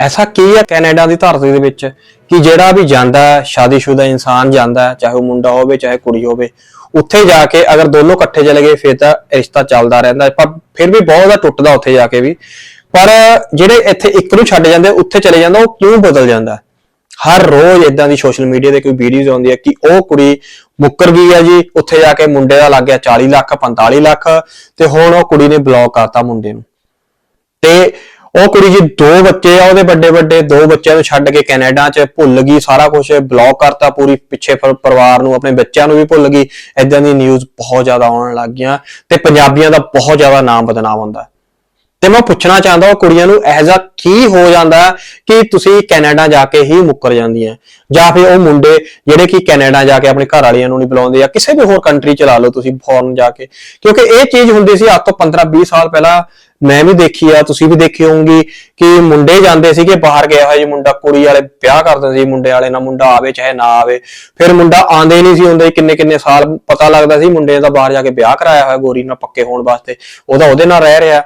ਐਸਾ ਕੀ ਹੈ ਕੈਨੇਡਾ ਦੀ ਧਰਤੀ ਦੇ ਵਿੱਚ ਕਿ ਜਿਹੜਾ ਵੀ ਜਾਂਦਾ ਹੈ, ਸ਼ਾਦੀशुदा ਇਨਸਾਨ ਜਾਂਦਾ ਚਾਹੇ ਉਹ ਮੁੰਡਾ ਹੋਵੇ ਚਾਹੇ ਕੁੜੀ ਹੋਵੇ ਉੱਥੇ ਜਾ ਕੇ ਅਗਰ ਦੋਨੋਂ ਇਕੱਠੇ ਚਲੇ ਗਏ ਫਿਰ ਤਾਂ ਰਿਸ਼ਤਾ ਚੱਲਦਾ ਰਹਿੰਦਾ ਪਰ ਫਿਰ ਵੀ ਬਹੁਤ ਦਾ ਟੁੱਟਦਾ ਉੱਥੇ ਜਾ ਕੇ ਵੀ। ਪਰ ਜਿਹੜੇ ਇੱਥੇ ਇੱਕ ਨੂੰ ਛੱਡ ਜਾਂਦੇ ਉੱਥੇ ਚਲੇ ਜਾਂਦਾ ਉਹ ਕਿਉਂ ਬਦਲ ਜਾਂਦਾ ਹਰ ਰੋਜ਼ ਇਦਾਂ ਦੀ ਸੋਸ਼ਲ ਮੀਡੀਆ ਤੇ ਕੋਈ ਵੀਡੀਓਜ਼ ਆਉਂਦੀ ਹੈ ਕਿ ਉਹ ਕੁੜੀ ਮੁੱਕਰ ਗਈ ਹੈ ਜੀ ਉੱਥੇ ਜਾ ਕੇ ਮੁੰਡੇ ਦਾ ਲੱਗ ਗਿਆ 40 ਲੱਖ 45 ਲੱਖ ਤੇ ਹੁਣ ਉਹ ਕੁੜੀ ਨੇ ਬਲੌਕ ਕਰਤਾ ਮੁੰਡੇ ਨੂੰ। ਤੇ ਉਹ ਕੁੜੀ ਜੀ ਦੋ ਬੱਚੇ ਆ, ਉਹਦੇ ਵੱਡੇ ਵੱਡੇ ਦੋ ਬੱਚਿਆਂ ਨੂੰ ਛੱਡ ਕੇ ਕੈਨੇਡਾ 'ਚ ਭੁੱਲ ਗਈ, ਸਾਰਾ ਕੁਝ ਬਲੌਕ ਕਰਤਾ ਪੂਰੀ, ਪਿੱਛੇ ਪਰਿਵਾਰ ਨੂੰ, ਆਪਣੇ ਬੱਚਿਆਂ ਨੂੰ ਵੀ ਭੁੱਲ ਗਈ। ਐਦਾਂ ਦੀ ਨਿਊਜ਼ ਬਹੁਤ ਜ਼ਿਆਦਾ ਆਉਣ ਲੱਗ ਗਈਆਂ ਤੇ ਪੰਜਾਬੀਆਂ ਦਾ ਬਹੁਤ ਜ਼ਿਆਦਾ ਨਾਮ ਬਦਨਾਮ ਹੁੰਦਾ। ਤੇ ਮੈਂ ਪੁੱਛਣਾ ਚਾਹੁੰਦਾ ਉਹ ਕੁੜੀਆਂ ਨੂੰ ਐਜ਼ਾ ਕੀ ਹੋ ਜਾਂਦਾ ਕਿ ਤੁਸੀਂ ਕੈਨੇਡਾ ਜਾ ਕੇ ਹੀ ਮੁੱਕਰ ਜਾਂਦੀਆਂ? ਜਾਂ ਫਿਰ ਉਹ ਮੁੰਡੇ ਜਿਹੜੇ ਕਿ ਕੈਨੇਡਾ ਜਾ ਕੇ ਆਪਣੇ ਘਰ ਵਾਲਿਆਂ ਨੂੰ ਨਹੀਂ ਬੁਲਾਉਂਦੇ ਜਾਂ ਕਿਸੇ ਵੀ ਹੋਰ ਕੰਟਰੀ ਚ ਲਾ ਲਓ ਤੁਸੀਂ ਫੋਰਨ ਜਾ ਕੇ। ਕਿਉਂਕਿ ਇਹ ਚੀਜ਼ ਹੁੰਦੀ ਸੀ ਅੱਜ ਤੋਂ 15 20 ਸਾਲ ਪਹਿਲਾਂ ਮੈਂ ਵੀ ਦੇਖੀ ਆ, ਤੁਸੀਂ ਵੀ ਦੇਖੀ ਹੋਵੋਗੀ ਕਿ ਮੁੰਡੇ ਜਾਂਦੇ ਸੀਗੇ ਬਾਹਰ ਗਿਆ ਹੋਇਆ ਜੀ ਮੁੰਡਾ, ਕੁੜੀ ਵਾਲੇ ਵਿਆਹ ਕਰਦੇ ਸੀ ਮੁੰਡੇ ਵਾਲੇ ਨਾਲ, ਮੁੰਡਾ ਆਵੇ ਚਾਹੇ ਨਾ ਆਵੇ। ਫਿਰ ਮੁੰਡਾ ਆਂਦੇ ਨਹੀਂ ਸੀ ਹੁੰਦੇ ਕਿੰਨੇ ਕਿੰਨੇ ਸਾਲ ਪਤਾ ਲੱਗਦਾ ਸੀ ਮੁੰਡੇ ਦਾ ਬਾਹਰ ਜਾ ਕੇ ਵਿਆਹ ਕਰਾਇਆ ਹੋਇਆ, ਗੋਰੀ ਨਾਲ ਪੱਕੇ ਹੋਣ ਵਾਸਤੇ। ਉਹਦਾ ਉਹਦੇ ਨਾਲ ਰਹਿ ਰਿਹਾ।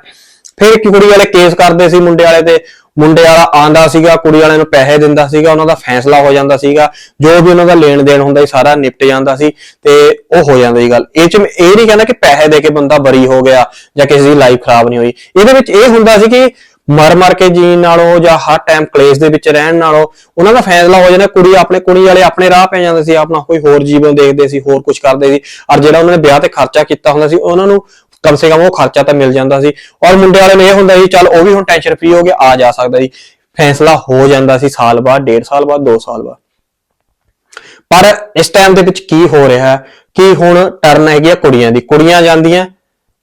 ਫਿਰ ਕੁੜੀ ਵਾਲੇ ਕੇਸ ਕਰਦੇ ਸੀ ਮੁੰਡੇ ਵਾਲੇ ਤੇ, ਮੁੰਡੇ ਵਾਲਾ ਆਂਦਾ ਸੀਗਾ, ਕੁੜੀ ਵਾਲੇ ਨੂੰ ਪੈਸੇ ਦਿੰਦਾ ਸੀਗਾ, ਉਹਨਾਂ ਦਾ ਫੈਸਲਾ ਹੋ ਜਾਂਦਾ ਸੀਗਾ, ਜੋ ਵੀ ਉਹਨਾਂ ਦਾ ਲੈਣ ਦੇਣ ਹੁੰਦਾ ਸੀ, ਸਾਰਾ ਨਿਪਟ ਜਾਂਦਾ ਸੀ ਤੇ ਉਹ ਹੋ ਜਾਂਦੀ ਸੀ ਗੱਲ। ਇਹ ਚ ਇਹ ਨਹੀਂ ਕਹਿੰਦਾ ਕਿ ਪੈਸੇ ਦੇ ਕੇ ਬੰਦਾ ਬਰੀ ਹੋ ਗਿਆ ਜਾਂ ਕਿਸੇ ਦੀ ਲਾਈਫ ਖਰਾਬ ਨਹੀਂ ਹੋਈ। ਇਹਦੇ ਵਿੱਚ ਇਹ ਹੁੰਦਾ ਸੀ ਕਿ ਮਰ ਮਰ ਕੇ ਜੀਣ ਨਾਲੋਂ ਜਾਂ ਹਰ ਟਾਈਮ ਕਲੇਸ਼ ਦੇ ਵਿੱਚ ਰਹਿਣ ਨਾਲੋਂ ਉਹਨਾਂ ਦਾ ਫੈਸਲਾ ਹੋ ਜਾਂਦਾ, ਕੁੜੀ ਆਪਣੇ, ਕੁੜੀ ਵਾਲੇ ਆਪਣੇ ਰਾਹ ਪੈ ਜਾਂਦੇ ਸੀ, ਆਪਣਾ ਕੋਈ ਹੋਰ ਜੀਵਨ ਦੇਖਦੇ ਸੀ, ਹੋਰ ਕੁਝ ਕਰਦੇ ਸੀ। ਔਰ ਜਿਹੜਾ ਉਹਨਾਂ ਨੇ ਵਿਆਹ ਤੇ ਖਰਚਾ ਕੀਤਾ ਹੁੰਦਾ ਸੀ, ਉਹਨਾਂ ਨੂੰ ਕਮ ਸੇ ਕਮ ਉਹ ਖਰਚਾ ਤਾਂ ਮਿਲ ਜਾਂਦਾ ਸੀ। ਔਰ ਮੁੰਡੇ ਵਾਲੇ ਨੂੰ ਇਹ ਹੁੰਦਾ ਸੀ, ਚੱਲ ਉਹ ਵੀ ਹੁਣ ਟੈਨਸ਼ਨ ਫ੍ਰੀ ਹੋ ਗਿਆ, ਆ ਜਾ ਸਕਦਾ ਸੀ ਫੈਸਲਾ ਹੋ ਜਾਂਦਾ ਸੀ ਸਾਲ ਬਾਅਦ, ਡੇਢ ਸਾਲ ਬਾਅਦ 2 ਸਾਲ ਬਾਅਦ। ਪਰ ਇਸ ਟਾਈਮ ਦੇ ਵਿੱਚ ਕੀ ਹੋ ਰਿਹਾ ਕਿ ਹੁਣ ਟਰਨ ਹੈਗੀ ਆ ਕੁੜੀਆਂ ਦੀ। ਕੁੜੀਆਂ ਜਾਂਦੀਆਂ,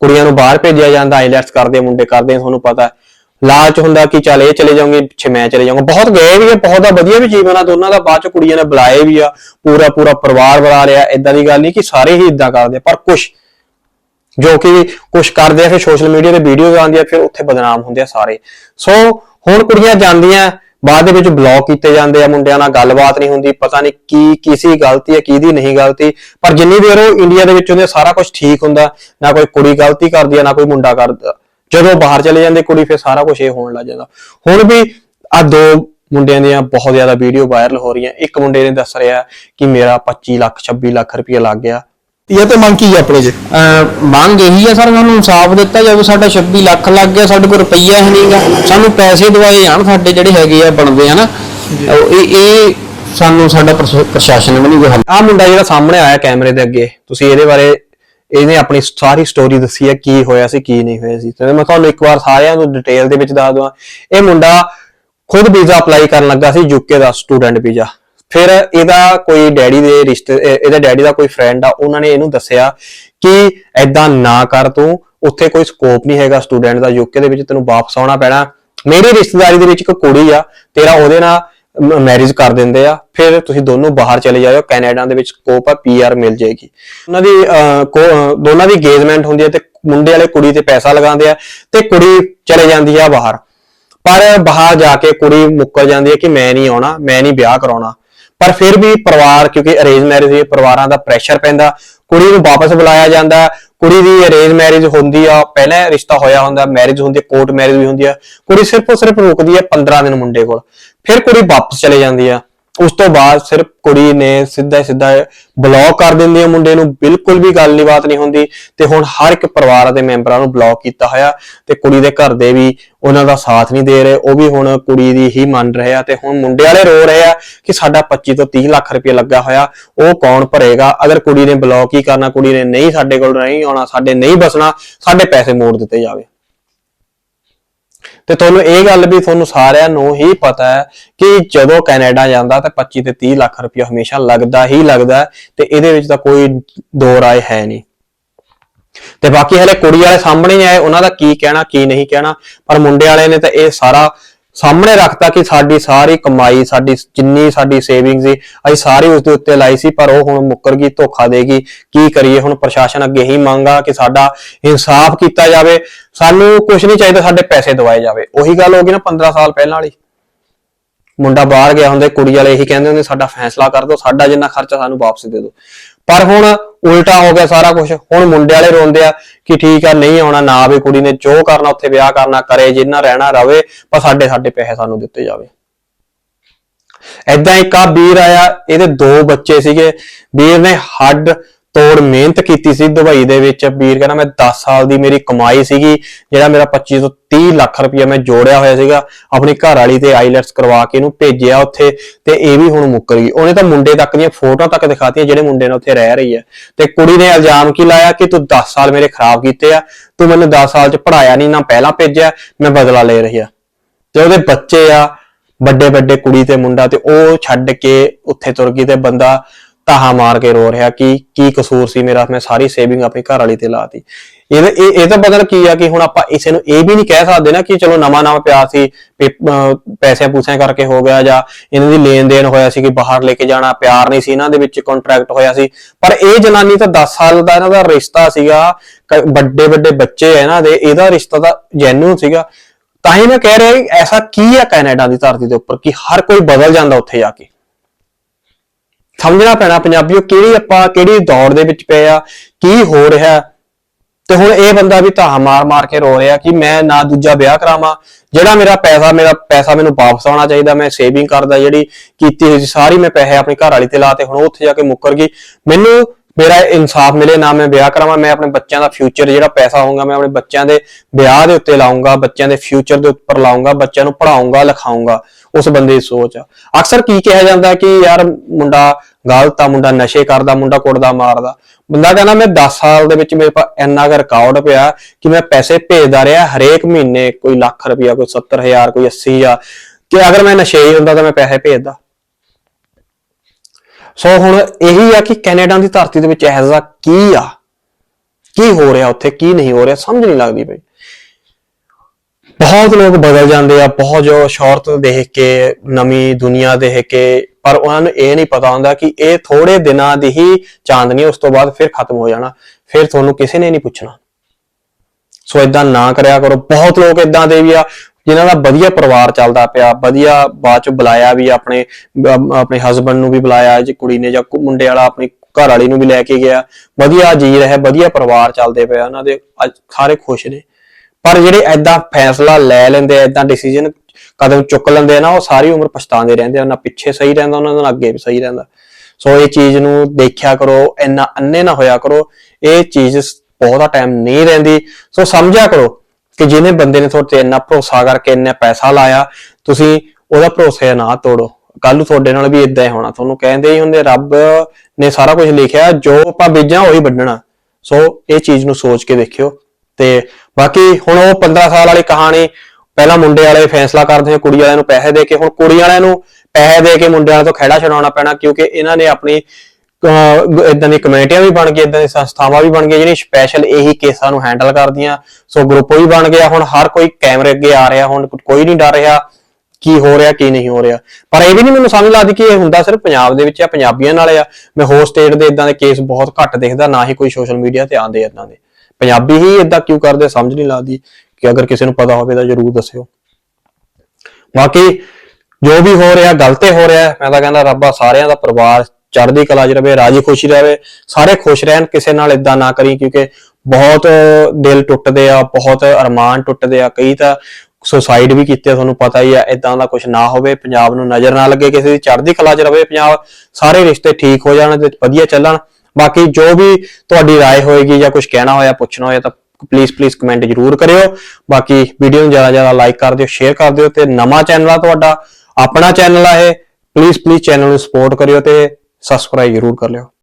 ਕੁੜੀਆਂ ਨੂੰ ਬਾਹਰ ਭੇਜਿਆ ਜਾਂਦਾ ਆਈਲੈਟਸ ਕਰਦੇ, ਮੁੰਡੇ ਕਰਦੇ ਤੁਹਾਨੂੰ ਪਤਾ ਹੈ। ਲਾਲਚ ਹੁੰਦਾ ਕਿ ਚੱਲ ਇਹ ਚਲੇ ਜਾਓਗੇ ਪਿੱਛੇ ਮੈਂ ਚਲੇ ਜਾਊਂਗਾ। ਬਹੁਤ ਗਏ ਵੀ ਆ, ਬਹੁਤ ਦਾ ਵਧੀਆ ਵੀ ਜੀਵਨ ਆ, ਦੋਨਾਂ ਦਾ ਬਾਅਦ ਚ ਕੁੜੀਆਂ ਨੇ ਬੁਲਾਏ ਵੀ ਆ। ਪੂਰਾ ਪੂਰਾ ਪਰਿਵਾਰ ਬੁਲਾ ਲਿਆ। ਇਦਾਂ ਦੀ ਗੱਲ ਨਹੀਂ ਕਿ ਸਾਰੇ ਹੀ ਇਦਾਂ ਕਰਦੇ, ਪਰ ਕੁਝ ਜੋ ਕਿ ਕੁਝ ਕਰਦੇ ਆ, ਫਿਰ ਸੋਸ਼ਲ ਮੀਡੀਆ ਤੇ ਵੀਡੀਓਜ਼ ਆਉਂਦੀਆਂ, ਫਿਰ ਉੱਥੇ ਬਦਨਾਮ ਹੁੰਦੇ ਆ ਸਾਰੇ। ਸੋ ਹੁਣ ਕੁੜੀਆਂ ਜਾਂਦੀਆਂ, ਬਾਅਦ ਦੇ ਵਿੱਚ ਬਲੌਕ ਕੀਤੇ ਜਾਂਦੇ ਆ, ਮੁੰਡਿਆਂ ਨਾਲ ਗੱਲਬਾਤ ਨਹੀਂ ਹੁੰਦੀ, ਪਤਾ ਨਹੀਂ ਕੀ, ਕਿਸੇ ਗਲਤੀ ਹੈ ਕਿਹਦੀ ਨਹੀਂ ਗਲਤੀ। ਪਰ ਜਿੰਨੀ ਦੇਰ ਉਹ ਇੰਡੀਆ ਦੇ ਵਿੱਚ ਹੁੰਦੇ ਸਾਰਾ ਕੁਝ ਠੀਕ ਹੁੰਦਾ। ਨਾ ਕੋਈ ਕੁੜੀ ਗਲਤੀ ਕਰਦੀ ਆ, ਨਾ ਕੋਈ ਮੁੰਡਾ ਕਰਦਾ। ਜਦੋਂ ਬਾਹਰ ਚਲੇ ਜਾਂਦੇ ਕੁੜੀ, ਫਿਰ ਸਾਰਾ ਕੁਝ ਇਹ ਹੋਣ ਲੱਗ ਜਾਂਦਾ। ਹੁਣ ਵੀ ਆ ਦੋ ਮੁੰਡਿਆਂ ਦੀਆਂ ਬਹੁਤ ਜ਼ਿਆਦਾ ਵੀਡੀਓ ਵਾਇਰਲ ਹੋ ਰਹੀਆਂ। ਇੱਕ ਮੁੰਡੇ ਨੇ ਦੱਸ ਰਿਹਾ ਕਿ ਮੇਰਾ 25 ਲੱਖ 26 ਲੱਖ ਰੁਪਏ ਲੱਗ ਗਿਆ। ਇਹ ਤੇ ਮੰਗ ਕੀ ਹੈ ਆਪਣੇ ਅਹ ਮੰਗ ਇਹੀ ਆ ਸਰ ਸਾਨੂੰ ਇਨਸਾਫ ਦਿੱਤਾ ਜਾਵੇ ਸਾਡਾ 26 ਲੱਖ ਲੱਗ ਗਿਆ ਸਾਡੇ ਕੋਲ ਰੁਪਈਆ ਹੈ ਨਹੀਂਗਾ ਸਾਨੂੰ ਪੈਸੇ ਦਵਾਏ ਜਾਣ ਸਾਡੇ ਜਿਹੜੇ ਹੈਗੇ ਆ ਬਣਦੇ ਆ ਨਾ। ਉਹ ਇਹ ਇਹ ਸਾਨੂੰ ਸਾਡਾ ਪ੍ਰਸ਼- ਪ੍ਰਸ਼ਾਸਨ ਵੀ ਨਹੀਂ ਕੋਈ ਹੱਲ ਆ ਮੁੰਡਾ ਜਿਹੜਾ ਸਾਹਮਣੇ ਆਇਆ ਕੈਮਰੇ ਦੇ ਅੱਗੇ ਤੁਸੀਂ ਇਹਦੇ ਬਾਰੇ ਇਹਨੇ ਆਪਣੀ ਸਾਰੀ ਸਟੋਰੀ ਦੱਸੀ ਹੈ ਕੀ ਹੋਇਆ ਸੀ ਕੀ ਨਹੀਂ ਹੋਇਆ ਸੀ। ਤੇ ਮੈਂ ਤੁਹਾਨੂੰ ਇੱਕ ਵਾਰ ਸਾਰਿਆਂ ਨੂੰ ਡਿਟੇਲ ਦੇ ਵਿੱਚ ਦੱਸ ਦਵਾਂ। ਇਹ ਮੁੰਡਾ ਖੁਦ ਵੀਜ਼ਾ ਅਪਲਾਈ ਕਰਨ ਲੱਗਾ ਸੀ ਯੂਕੇ ਦਾ ਸਟੂਡੈਂਟ ਵੀਜ਼ਾ। ਫਿਰ ਇਹਦਾ ਕੋਈ ਡੈਡੀ ਦੇ ਰਿਸ਼ਤੇ ਇਹਦੇ ਡੈਡੀ ਦਾ ਕੋਈ ਫਰੈਂਡ ਆ ਉਹਨਾਂ ਨੇ ਇਹਨੂੰ ਦੱਸਿਆ ਕਿ ਐਦਾਂ ਨਾ ਕਰ ਤੂੰ ਉੱਥੇ ਕੋਈ ਸਕੋਪ ਨਹੀਂ ਹੈਗਾ ਸਟੂਡੈਂਟ ਦਾ ਯੂਕੇ ਦੇ ਵਿੱਚ ਤੈਨੂੰ ਵਾਪਸ ਆਉਣਾ ਪੈਣਾ। ਮੇਰੀ ਰਿਸ਼ਤੇਦਾਰੀ ਦੇ ਵਿੱਚ ਇੱਕ ਕੁੜੀ ਆ ਤੇਰਾ ਉਹਦੇ ਨਾਲ ਮੈਰਿਜ ਕਰ ਦਿੰਦੇ ਆ ਫਿਰ ਤੁਸੀਂ ਦੋਨੋਂ ਬਾਹਰ ਚਲੇ ਜਾਓ ਕੈਨੇਡਾ ਦੇ ਵਿੱਚ ਸਕੋਪ ਆ ਪੀਆਰ ਮਿਲ ਜਾਏਗੀ। ਉਹਨਾਂ ਦੀ ਅਹ, ਕੋ- ਦੋਨਾਂ ਦੀ engagement ਹੁੰਦੀ ਹੈ ਤੇ ਮੁੰਡੇ ਵਾਲੇ ਕੁੜੀ ਤੇ ਪੈਸਾ ਲਗਾਉਂਦੇ ਆ ਤੇ ਕੁੜੀ ਚਲੇ ਜਾਂਦੀ ਆ ਬਾਹਰ। ਪਰ ਬਾਹਰ ਜਾ ਕੇ ਕੁੜੀ ਮੁੱਕਰ ਜਾਂਦੀ ਹੈ ਕਿ ਮੈਂ ਨਹੀਂ ਆਉਣਾ ਮੈਂ ਨਹੀਂ ਵਿਆਹ ਕਰਾਉਣਾ। ਪਰ ਫਿਰ ਵੀ ਪਰਿਵਾਰ, ਕਿਉਂਕਿ ਅਰੇਂਜ ਮੈਰਿਜ ਹੈ ਪਰਿਵਾਰਾਂ ਦਾ ਪ੍ਰੈਸ਼ਰ ਪੈਂਦਾ, ਕੁੜੀ ਨੂੰ ਵਾਪਸ ਬੁਲਾਇਆ ਜਾਂਦਾ, ਕੁੜੀ ਦੀ ਅਰੇਂਜ ਮੈਰਿਜ ਹੁੰਦੀ ਆ, ਪਹਿਲਾਂ ਰਿਸ਼ਤਾ ਹੋਇਆ ਹੁੰਦਾ ਮੈਰਿਜ ਹੁੰਦੀ ਕੋਰਟ ਮੈਰਿਜ ਵੀ ਹੁੰਦੀ ਆ, ਕੁੜੀ ਸਿਰਫ ਔਰ ਸਿਰਫ ਰੁਕਦੀ ਹੈ 15 ਦਿਨ ਮੁੰਡੇ ਕੋਲ, ਫਿਰ ਕੁੜੀ ਵਾਪਸ ਚਲੇ ਜਾਂਦੀ ਆ। ਉਸ ਤੋਂ ਬਾਅਦ ਸਿਰਫ ਕੁੜੀ ਨੇ ਸਿੱਧਾ ਸਿੱਧਾ ਬਲੌਕ ਕਰ ਦਿੰਦੀ ਹੈ ਮੁੰਡੇ ਨੂੰ, ਬਿਲਕੁਲ ਵੀ ਗੱਲ ਨਹੀਂ ਬਾਤ ਨਹੀਂ ਹੁੰਦੀ ਤੇ ਹੁਣ ਹਰ ਇੱਕ ਪਰਿਵਾਰ ਦੇ ਮੈਂਬਰਾਂ ਨੂੰ ਬਲੌਕ ਕੀਤਾ ਹੋਇਆ ਤੇ ਕੁੜੀ ਦੇ ਘਰ ਦੇ ਵੀ ਉਹਨਾਂ ਦਾ ਸਾਥ ਨਹੀਂ ਦੇ ਰਹੇ, ਉਹ ਵੀ ਹੁਣ ਕੁੜੀ ਦੀ ਹੀ ਮੰਨ ਰਹੇ ਆ ਤੇ ਹੁਣ ਮੁੰਡੇ ਵਾਲੇ ਰੋ ਰਹੇ ਆ ਕਿ ਸਾਡਾ 25 ਤੋਂ 30 ਲੱਖ ਰੁਪਏ ਲੱਗਾ ਹੋਇਆ, ਉਹ ਕੌਣ ਭਰੇਗਾ? ਅਗਰ ਕੁੜੀ ਨੇ ਬਲੌਕ ਹੀ ਕਰਨਾ, ਕੁੜੀ ਨੇ ਨਹੀਂ ਸਾਡੇ ਕੋਲ ਨਹੀਂ ਆਉਣਾ, ਸਾਡੇ ਨਹੀਂ ਬਸਣਾ, ਸਾਡੇ ਪੈਸੇ ਮੋੜ ਦਿੱਤੇ ਜਾਵੇ। ਤੇ ਤੁਹਾਨੂੰ ਇਹ ਗੱਲ ਵੀ ਤੁਹਾਨੂੰ ਸਾਰਿਆਂ ਨੂੰ ਹੀ ਪਤਾ ਹੈ ਕਿ ਜਦੋਂ ਕੈਨੇਡਾ ਜਾਂਦਾ ਤਾਂ 25 ਤੇ 30 ਲੱਖ ਰੁਪਏ ਹਮੇਸ਼ਾ ਲੱਗਦਾ ਹੀ ਲੱਗਦਾ ਤੇ ਇਹਦੇ ਵਿੱਚ ਤਾਂ ਕੋਈ ਦੋ ਰਾਏ ਹੈ ਨਹੀਂ। ਤੇ ਬਾਕੀ ਹਲੇ ਕੁੜੀ ਵਾਲੇ ਸਾਹਮਣੇ ਆਏ, ਉਹਨਾਂ ਦਾ ਕੀ ਕਹਿਣਾ, ਕੀ ਨਹੀਂ ਕਹਿਣਾ, ਪਰ ਮੁੰਡੇ ਵਾਲੇ ਨੇ ਤਾਂ ਇਹ ਸਾਰਾ ਸਾਹਮਣੇ ਰੱਖਤਾ ਕਿ ਸਾਡੀ ਸਾਰੀ ਕਮਾਈ, ਸਾਡੀ ਜਿੰਨੀ ਸਾਡੀ ਸੇਵਿੰਗ ਸੀ, ਅਸੀਂ ਸਾਰੀ ਉਸ ਦੇ ਉੱਤੇ ਲਾਈ ਸੀ, ਪਰ ਉਹ ਹੁਣ ਮੁੱਕਰ ਗਈ, ਧੋਖਾ ਦੇਗੀ ਕੀ ਕਰੀਏ? ਹੁਣ ਪ੍ਰਸ਼ਾਸਨ ਅੱਗੇ ਹੀ ਮੰਗਾ ਕਿ ਸਾਡਾ ਇਨਸਾਫ ਕੀਤਾ ਜਾਵੇ। ਸਾਨੂੰ ਕੁਝ ਨਹੀਂ ਚਾਹੀਦਾ ਸਾਡੇ ਪੈਸੇ ਦਵਾਏ ਜਾਵੇ। ਉਹੀ ਗੱਲ ਹੋ ਗਈ ਨਾ 15 ਸਾਲ ਪਹਿਲਾਂ ਵਾਲੀ। ਮੁੰਡਾ ਬਾਹਰ ਗਿਆ ਹੁੰਦਾ, ਕੁੜੀ ਵਾਲੇ ਇਹੀ ਕਹਿੰਦੇ ਹੁੰਦੇ, ਸਾਡਾ ਫੈਸਲਾ ਕਰ ਦਿਓ, ਸਾਡਾ ਜਿੰਨਾ ਖਰਚਾ ਸਾਨੂੰ ਵਾਪਸ ਦੇ ਦਿਓ। ਪਰ ਹੁਣ ਉਲਟਾ ਹੋ ਗਿਆ ਸਾਰਾ ਕੁਝ ਹੁਣ ਮੁੰਡੇ ਵਾਲੇ ਰੋਂਦੇ ਆ ਕਿ ਠੀਕ ਆ, ਨਹੀਂ ਆਉਣਾ, ਨਾ ਆਵੇ ਕੁੜੀ ਨੇ ਜੋ ਕਰਨਾ, ਉੱਥੇ ਵਿਆਹ ਕਰਨਾ, ਕਰੇ, ਜਿੰਨਾ ਰਹਿਣਾ ਰਵੇ, ਪਰ ਸਾਡੇ ਸਾਡੇ ਪੈਸੇ ਸਾਨੂੰ ਦਿੱਤੇ ਜਾਵੇ। ਐਦਾਂ ਇੱਕ ਆ ਵੀਰ ਆਇਆ, ਇਹਦੇ ਦੋ ਬੱਚੇ ਸੀਗੇ। ਵੀਰ ਨੇ ਹੱਡ ਤੋੜ ਮਿਹਨਤ ਕੀਤੀ ਸੀ ਦੁਬਈ ਦੇ ਵਿੱਚ। ਵੀਰ ਕਹਿੰਦਾ, ਮੈਂ 10 ਸਾਲ ਦੀ ਮੇਰੀ ਕਮਾਈ ਸੀਗੀ, ਜਿਹੜਾ ਮੇਰਾ 25 ਤੋਂ 30 ਲੱਖ ਰੁਪਇਆ ਮੈਂ ਜੋੜਿਆ ਹੋਇਆ ਸੀਗਾ, ਆਪਣੀ ਘਰ ਵਾਲੀ ਤੇ ਆਈਲੈਟਸ ਕਰਵਾ ਕੇ ਇਹਨੂੰ ਭੇਜਿਆ ਉੱਥੇ ਤੇ ਇਹ ਵੀ ਹੁਣ ਮੁੱਕਰ ਗਈ। ਉਹਨੇ ਤਾਂ ਮੁੰਡੇ ਤੱਕ ਦੀਆਂ ਫੋਟੋਆਂ ਤੱਕ ਦਿਖਾਤੀਆਂ ਜਿਹੜੇ ਮੁੰਡੇ ਨਾਲ ਉੱਥੇ ਰਹਿ ਰਹੀ ਹੈ। ਤੇ ਕੁੜੀ ਨੇ ਇਲਜ਼ਾਮ ਕੀ ਲਾਇਆ ਕਿ ਤੂੰ 10 ਸਾਲ ਮੇਰੇ ਖਰਾਬ ਕੀਤੇ ਆ, ਤੂੰ ਮੈਨੂੰ 10 ਸਾਲ ਚ ਪੜਾਇਆ ਨਹੀਂ ਨਾ ਪਹਿਲਾਂ ਭੇਜਿਆ, ਮੈਂ ਬਦਲਾ ਲੈ ਰਹੀ ਆ। ਤੇ ਉਹਦੇ ਬੱਚੇ ਆ ਵੱਡੇ ਵੱਡੇ ਕੁੜੀ ਤੇ ਮੁੰਡਾ ਤੇ ਉਹ ਛੱਡ ਕੇ ਉੱਥੇ ਤੁਰ ਗਈ ਤੇ ਬੰਦਾ ਤਾਹਾ ਮਾਰ ਕੇ ਰੋ ਰਿਹਾ, ਕਿ, ਕੀ ਕਸੂਰ ਸੀ ਮੇਰਾ? ਮੈਂ ਸਾਰੀ ਸੇਵਿੰਗ ਆਪਣੀ ਘਰ ਵਾਲੀ ਤੇ ਲਾਤੀ। ਇਹ ਇਹ ਇਹ ਤਾਂ ਬਦਲ ਕੀ ਆ ਕਿ ਹੁਣ ਆਪਾਂ ਇਸੇ ਨੂੰ ਇਹ ਵੀ ਨਹੀਂ ਕਹਿ ਸਕਦੇ ਨਾ ਕਿ ਚਲੋ ਨਵਾਂ ਨਵਾਂ ਪਿਆਰ ਸੀ ਪੈਸੇ ਪੂਸਿਆਂ ਕਰਕੇ ਹੋ ਗਿਆ ਜਾਂ ਇਹਨਾਂ ਦੀ ਲੈਣ ਦੇਣ ਹੋਇਆ ਸੀ ਕਿ ਬਾਹਰ ਲੈ ਕੇ ਜਾਣਾ, ਪਿਆਰ ਨਹੀਂ ਸੀ ਇਹਨਾਂ ਦੇ ਵਿੱਚ ਕੰਟਰੈਕਟ ਹੋਇਆ ਸੀ। ਪਰ ਇਹ ਜਨਾਨੀ ਤਾਂ 10 ਸਾਲ ਦਾ ਇਹਨਾਂ ਦਾ ਰਿਸ਼ਤਾ ਸੀਗਾ ਵੱਡੇ ਵੱਡੇ ਬੱਚੇ ਆ ਇਹਨਾਂ ਦੇ, ਇਹਦਾ ਰਿਸ਼ਤਾ ਤਾਂ ਜੈਨੂਨ ਸੀਗਾ। ਤਾਂ ਹੀ ਮੈਂ ਕਹਿ ਰਿਹਾ ਐਸਾ ਕੀ ਆ ਕੈਨੇਡਾ ਦੀ ਧਰਤੀ ਦੇ ਉੱਪਰ ਕਿ ਹਰ ਕੋਈ ਬਦਲ ਜਾਂਦਾ ਉੱਥੇ ਜਾ ਕੇ। ਸਮਝਣਾ ਪੈਣਾ ਪੰਜਾਬੀਓ ਕਿਹੜੀ ਆਪਾਂ ਕਿਹੜੀ ਦੌੜ ਦੇ ਵਿੱਚ ਪਏ ਆ, ਕੀ ਹੋ ਰਿਹਾ। ਤੇ ਹੁਣ ਇਹ ਬੰਦਾ ਵੀ ਧਾਹ ਮਾਰ ਮਾਰ ਕੇ ਰੋ ਰਿਹਾ ਕਿ ਮੈਂ ਨਾ ਦੂਜਾ ਵਿਆਹ ਕਰਾਵਾਂ, ਜਿਹੜਾ ਮੇਰਾ ਪੈਸਾ ਮੇਰਾ ਪੈਸਾ ਮੈਨੂੰ ਵਾਪਸ ਆਉਣਾ ਚਾਹੀਦਾ, ਮੈਂ ਸੇਵਿੰਗ ਕਰਦਾ ਜਿਹੜੀ ਕੀਤੀ ਹੋਈ ਸੀ, ਸਾਰੀ ਮੈਂ ਪੈਸੇ ਆਪਣੀ ਘਰ ਵਾਲੀ ਤੇ ਲਾਤੇ ਹੁਣ ਉਹ ਉੱਥੇ ਜਾ ਕੇ ਮੁੱਕਰ ਗਈ। ਮੈਨੂੰ ਮੇਰਾ ਇਨਸਾਫ ਮਿਲੇ, ਨਾ ਮੈਂ ਵਿਆਹ ਕਰਾਵਾਂ, ਮੈਂ ਆਪਣੇ ਬੱਚਿਆਂ ਦਾ ਫਿਊਚਰ ਜਿਹੜਾ ਪੈਸਾ ਹੋਊਗਾ, ਮੈਂ ਆਪਣੇ ਬੱਚਿਆਂ ਦੇ ਵਿਆਹ ਦੇ ਉੱਤੇ ਲਾਉਂਗਾ ਬੱਚਿਆਂ ਦੇ ਫਿਊਚਰ ਦੇ ਉੱਪਰ ਲਾਉਂਗਾ ਬੱਚਿਆਂ ਨੂੰ ਪੜਾਉਂਗਾ ਲਿਖਾਉਂਗਾ ਉਸ ਬੰਦੇ ਦੀ ਸੋਚ ਆ। ਅਕਸਰ ਕੀ ਕਿਹਾ ਜਾਂਦਾ ਕਿ ਯਾਰ ਮੁੰਡਾ ਗਲਤ ਆ, ਮੁੰਡਾ ਨਸ਼ੇ ਕਰਦਾ, ਮੁੰਡਾ ਕੁੱਟਦਾ, ਮਾਰਦਾ। ਬੰਦਾ ਕਹਿੰਦਾ, ਮੈਂ 10 ਸਾਲ ਦੇ ਵਿੱਚ ਮੇਰੇ ਪਾ ਇੰਨਾ ਕੁ ਰਿਕਾਰਡ ਪਿਆ ਕਿ ਮੈਂ ਪੈਸੇ ਭੇਜਦਾ ਰਿਹਾ ਹਰੇਕ ਮਹੀਨੇ, ਕੋਈ ਲੱਖ ਰੁਪਇਆ, ਕੋਈ 70000 ਕੋਈ 80000 ਕਿ ਅਗਰ ਮੈਂ ਨਸ਼ੇਈ ਹੁੰਦਾ ਤਾਂ ਮੈਂ ਪੈਸੇ ਭੇਜਦਾ। ਸੋ ਹੁਣ ਇਹੀ ਆ ਕਿ ਕੈਨੇਡਾ ਦੀ ਧਰਤੀ ਦੇ ਵਿੱਚ ਇਹੋ ਕੀ ਆ? ਕੀ ਹੋ ਰਿਹਾ ਉੱਥੇ? ਕੀ ਨਹੀਂ ਹੋ ਰਿਹਾ? ਸਮਝ ਨਹੀਂ ਲੱਗਦੀ ਪਈ। ਬਹੁਤ ਲੋਕ ਬਦਲ ਜਾਂਦੇ ਆ, ਬਹੁਤ ਜੋ ਸ਼ੌਹਰਤ ਦੇਖ ਕੇ, ਨਵੀਂ ਦੁਨੀਆ ਦੇਖ ਕੇ, ਪਰ ਉਹਨਾਂ ਨੂੰ ਇਹ ਨਹੀਂ ਪਤਾ ਹੁੰਦਾ ਕਿ ਇਹ ਥੋੜੇ ਦਿਨਾਂ ਦੀ ਹੀ ਚਾਂਦਨੀ ਉਸ ਤੋਂ ਬਾਅਦ ਫਿਰ ਖਤਮ ਹੋ ਜਾਣਾ। ਫਿਰ ਤੁਹਾਨੂੰ ਕਿਸੇ ਨੇ ਨਹੀਂ ਪੁੱਛਣਾ। ਸੋ ਇਦਾਂ ਨਾ ਕਰਿਆ ਕਰੋ। ਬਹੁਤ ਲੋਕ ਇਦਾਂ ਦੇ ਵੀ ਆ ਜਿਨ੍ਹਾਂ ਦਾ ਵਧੀਆ ਪਰਿਵਾਰ ਚੱਲਦਾ ਪਿਆ, ਵਧੀਆ ਬਾਅਦ ਚ ਬੁਲਾਇਆ ਵੀ ਆਪਣੇ ਆਪਣੇ ਹਸਬੰਡ ਨੂੰ ਵੀ ਬੁਲਾਇਆ, ਜੇ ਕੁੜੀ ਨੇ ਜਾਂ ਮੁੰਡੇ ਵਾਲਾ ਆਪਣੀ ਘਰ ਵਾਲੀ ਨੂੰ ਵੀ ਲੈ ਕੇ ਗਿਆ। ਵਧੀਆ ਜੀ ਰਿਹਾ, ਵਧੀਆ ਪਰਿਵਾਰ ਚੱਲਦੇ ਪਿਆ, ਉਹਨਾਂ ਦੇ ਸਾਰੇ ਖੁਸ਼ ਨੇ। ਪਰ ਜਿਹੜੇ ਐਦਾਂ ਫੈਸਲਾ ਲੈ ਲੈਂਦੇ ਆ ਐਦਾਂ ਡਿਸੀਜਨ ਕਦਮ ਚੁੱਕ ਲੈਂਦੇ ਆ ਨਾ, ਉਹ ਸਾਰੀ ਉਮਰ ਪਛਤਾਉਂਦੇ ਰਹਿੰਦੇ ਆ ਨਾ ਪਿੱਛੇ ਸਹੀ ਰਹਿੰਦਾ, ਉਹਨਾਂ ਦਾ ਅੱਗੇ ਵੀ ਸਹੀ ਰਹਿੰਦਾ। ਸੋ ਇਹ ਚੀਜ਼ ਨੂੰ ਦੇਖਿਆ ਕਰੋ, ਇੰਨਾ ਅੰਨੇ ਨਾ ਹੋਇਆ ਕਰੋ, ਇਹ ਚੀਜ਼ ਬਹੁਤਾ ਟਾਈਮ ਨਹੀਂ ਰਹਿੰਦੀ। ਸੋ ਸਮਝਿਆ ਕਰੋ ਕਿ ਜਿਹਨੇ ਬੰਦੇ ਨੇ ਤੁਹਾਡੇ ਤੇ ਇੰਨਾ ਭਰੋਸਾ ਕਰਕੇ ਇੰਨਾ ਪੈਸਾ ਲਾਇਆ, ਤੁਸੀਂ ਉਹਦਾ ਭਰੋਸੇ ਨਾ ਤੋੜੋ। ਕੱਲ ਨੂੰ ਤੁਹਾਡੇ ਨਾਲ ਵੀ ਇਦਾਂ ਹੀ ਹੋਣਾ। ਤੁਹਾਨੂੰ ਕਹਿੰਦੇ ਹੀ ਹੁੰਦੇ, ਰੱਬ ਨੇ ਸਾਰਾ ਕੁਝ ਲਿਖਿਆ, ਜੋ ਆਪਾਂ ਬੀਜਾਂ ਉਹੀ ਵੱਢਣਾ। ਸੋ ਇਹ ਚੀਜ਼ ਨੂੰ ਸੋਚ ਕੇ ਦੇਖਿਓ। ਤੇ ਬਾਕੀ ਹੁਣ ਉਹ 15 ਸਾਲ ਵਾਲੀ ਕਹਾਣੀ, ਪਹਿਲਾਂ ਮੁੰਡੇ ਵਾਲੇ ਫੈਸਲਾ ਕਰਦੇ ਆ, ਕੁੜੀ ਵਾਲਿਆਂ ਨੂੰ ਪੈਸੇ ਦੇ ਕੇ। ਹੁਣ ਕੁੜੀ ਵਾਲਿਆਂ ਨੂੰ ਪੈਸੇ ਦੇ ਕੇ ਮੁੰਡੇ ਵਾਲਿਆਂ ਤੋਂ ਖਹਿੜਾ ਛਡਾਉਣਾ ਪੈਣਾ, ਕਿਉਂਕਿ ਇਹਨਾਂ ਨੇ ਆਪਣੀ ਇਦਾਂ ਦੀ ਕਮੇਟੀਆਂ ਵੀ ਬਣ ਗਈਆਂ ਇਦਾਂ ਦੀ ਸੰਸਥਾਵਾਂ ਵੀ ਬਣ ਗਈਆਂ, ਜਿਹੜੀਆਂ ਸਪੈਸ਼ਲ ਇਹੀ ਕੇਸਾਂ ਨੂੰ ਹੈਂਡਲ ਕਰਦੀਆਂ। ਸੋ ਗਰੁੱਪ ਵੀ ਬਣ ਗਿਆ, ਹੁਣ ਹਰ ਕੋਈ ਕੈਮਰੇ ਅੱਗੇ ਆ ਰਿਹਾ, ਹੁਣ ਕੋਈ ਨਹੀਂ ਡਰ ਰਿਹਾ ਕੀ ਹੋ ਰਿਹਾ, ਕੀ ਨਹੀਂ ਹੋ ਰਿਹਾ। ਪਰ ਇਹ ਵੀ ਨਹੀਂ ਮੈਨੂੰ ਸਮਝ ਲੱਗਦੀ ਕਿ ਇਹ ਹੁੰਦਾ ਸਿਰਫ ਪੰਜਾਬ ਦੇ ਵਿੱਚ ਆ ਪੰਜਾਬੀਆਂ ਨਾਲ ਆ। ਮੈਂ ਹੋਰ ਸਟੇਟ ਦੇ ਇਦਾਂ ਦੇ ਕੇਸ ਬਹੁਤ ਘੱਟ ਦੇਖਦਾ, ਨਾ ਹੀ ਕੋਈ ਸੋਸ਼ਲ ਮੀਡੀਆ ਤੇ ਆਉਂਦੇ ਇਦਾਂ ਦੇ। ਪੰਜਾਬੀ ਹੀ ਇਦਾਂ ਕਿਉਂ ਕਰਦੇ, ਸਮਝ ਨਹੀਂ ਲੱਗਦੀ ਕਿ ਅਗਰ ਕਿਸੇ ਨੂੰ ਪਤਾ ਹੋਵੇ ਤਾਂ ਜਰੂਰ ਦੱਸਿਓ। ਬਾਕੀ ਜੋ ਵੀ ਹੋ ਰਿਹਾ, ਗਲਤੇ ਹੋ ਰਿਹਾ, ਮੈਂ ਤਾਂ ਕਹਿੰਦਾ ਰੱਬਾ ਸਾਰਿਆਂ ਦਾ ਪਰਿਵਾਰ ਚੜ੍ਹਦੀ ਕਲਾ 'ਚ ਰਵੇ ਰਾਜੀ ਖੁਸ਼ੀ ਰਵੇ ਸਾਰੇ ਖੁਸ਼ ਰਹਿਣ ਕਿਸੇ ਨਾਲ ਇਦਾਂ ਨਾ ਕਰੀ ਕਿਉਂਕਿ ਬਹੁਤ ਦਿਲ ਟੁੱਟਦੇ ਆ ਬਹੁਤ ਅਰਮਾਨ ਟੁੱਟਦੇ ਆ ਕਈ ਤਾਂ ਸੁਸਾਈਡ ਵੀ ਕੀਤੇ ਆ, ਤੁਹਾਨੂੰ ਪਤਾ ਹੀ ਆ ਇਦਾਂ ਦਾ ਕੁਝ ਨਾ ਹੋਵੇ ਪੰਜਾਬ ਨੂੰ ਨਜ਼ਰ ਨਾ ਲੱਗੇ ਕਿਸੇ ਦੀ ਚੜ੍ਹਦੀ ਕਲਾ 'ਚ ਰਵੇ ਪੰਜਾਬ ਸਾਰੇ ਰਿਸ਼ਤੇ ਠੀਕ ਹੋ ਜਾਣ ਤੇ ਵਧੀਆ ਚੱਲਣ ਬਾਕੀ ਜੋ ਵੀ ਤੁਹਾਡੀ رائے ਹੋਏਗੀ ਜਾਂ ਕੁਝ ਕਹਿਣਾ ਹੋਇਆ ਪੁੱਛਣਾ ਹੋਇਆ ਤਾਂ ਪਲੀਜ਼ ਪਲੀਜ਼ ਕਮੈਂਟ ਜ਼ਰੂਰ ਕਰਿਓ ਬਾਕੀ ਵੀਡੀਓ ਨੂੰ ਜ਼ਿਆਦਾ ਜ਼ਿਆਦਾ ਲਾਈਕ ਕਰ ਦਿਓ ਸ਼ੇਅਰ ਕਰ ਦਿਓ ਤੇ ਨਵਾਂ ਚੈਨਲ ਆ ਤੁਹਾਡਾ ਆਪਣਾ ਚੈਨਲ ਆ ਇਹ ਪਲੀਜ਼ ਪਲੀਜ਼ ਚੈਨਲ ਨੂੰ ਸਪੋਰਟ ਕਰਿਓ ਤੇ ਸਬਸਕ੍ਰਾਈਬ ਜ਼ਰੂਰ ਕਰ ਲਿਓ।